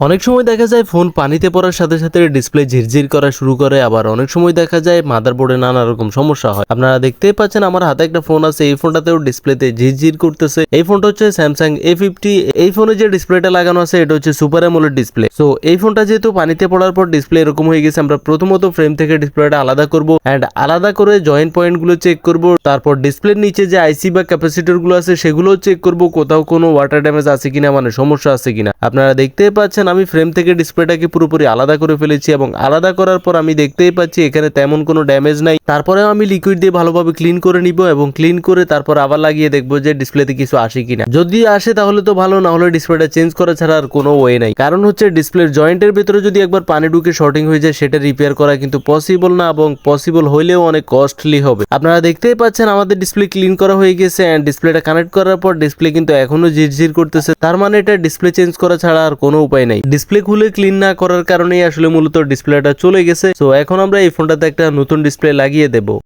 অনেক সময় দেখা যায় ফোন পানিতে পড়ার সাথে সাথে ডিসপ্লে ঝিরঝির করা শুরু করে, আবার অনেক সময় দেখা যায় মাদারবোর্ডে নানা রকম সমস্যা হয়। আপনারা দেখতেই পাচ্ছেন আমার হাতে একটা ফোন আছে, এই ফোনটাতেও ডিসপ্লেতে ঝিরঝির করতেছে। এই ফোনটা হচ্ছে স্যামসাং এ ফিফটি এই ফোনে যে ডিসপ্লেটা লাগানো আছে, এটা হচ্ছে সুপার অ্যামোলেড ডিসপ্লে সো এই ফোনটা যেহেতু পানিতে পড়ার পর ডিসপ্লে এরকম হয়ে গেছে, আমরা প্রথমত ফ্রেম থেকে ডিসপ্লেটা আলাদা করব অ্যান্ড আলাদা করে জয়েন্ট পয়েন্টগুলো চেক করব। তারপর ডিসপ্লের নিচে যে আইসি বা ক্যাপাসিটরগুলো আছে সেগুলো চেক করব, কোথাও কোনো ওয়াটার ড্যামেজ আছে কিনা মানে সমস্যা আছে কিনা। আপনারা দেখতেই পাচ্ছেন আমি ফ্রেম থেকে ডিসপ্লেটাকে পুরোপুরি আলাদা করে ফেলেছি এবং আলাদা করার পর আমি দেখতেই পাচ্ছি এখানে তেমন কোনো ড্যামেজ নাই। তারপরেও আমি লিকুইড দিয়ে ভালোভাবে ক্লিন করে নিব এবং ক্লিন করে তারপর আবার লাগিয়ে দেখব যে ডিসপ্লেতে কিছু আসে কিনা। যদি আসে তাহলে তো ভালো, না হলে ডিসপ্লেটা চেঞ্জ করা ছাড়া আর কোনো ওয়ে নাই। কারণ হচ্ছে ডিসপ্লের জয়েন্টের ভেতরে যদি একবার পানি ঢুকে শর্টিং হয়ে যায়, সেটা রিপেয়ার করা কিন্তু পসিবল না এবং পসিবল হইলেও অনেক কস্টলি হবে। আপনারা দেখতেই পাচ্ছেন, আমাদের ডিসপ্লে ক্লিন করা হয়ে গেছে অ্যান্ড ডিসপ্লেটা কানেক্ট করার পর ডিসপ্লে কিন্তু এখনও ঝিরঝির করতেছে। তার মানে এটা ডিসপ্লে চেঞ্জ করা ছাড়া আর কোনো উপায় নাই। ডিসপ্লে খুলে ক্লিন না করার কারণেই আসলে মূলত ডিসপ্লেটা চলে গেছে। তো এখন আমরা এই ফোনটাতে একটা নতুন ডিসপ্লে লাগিয়ে দেবো।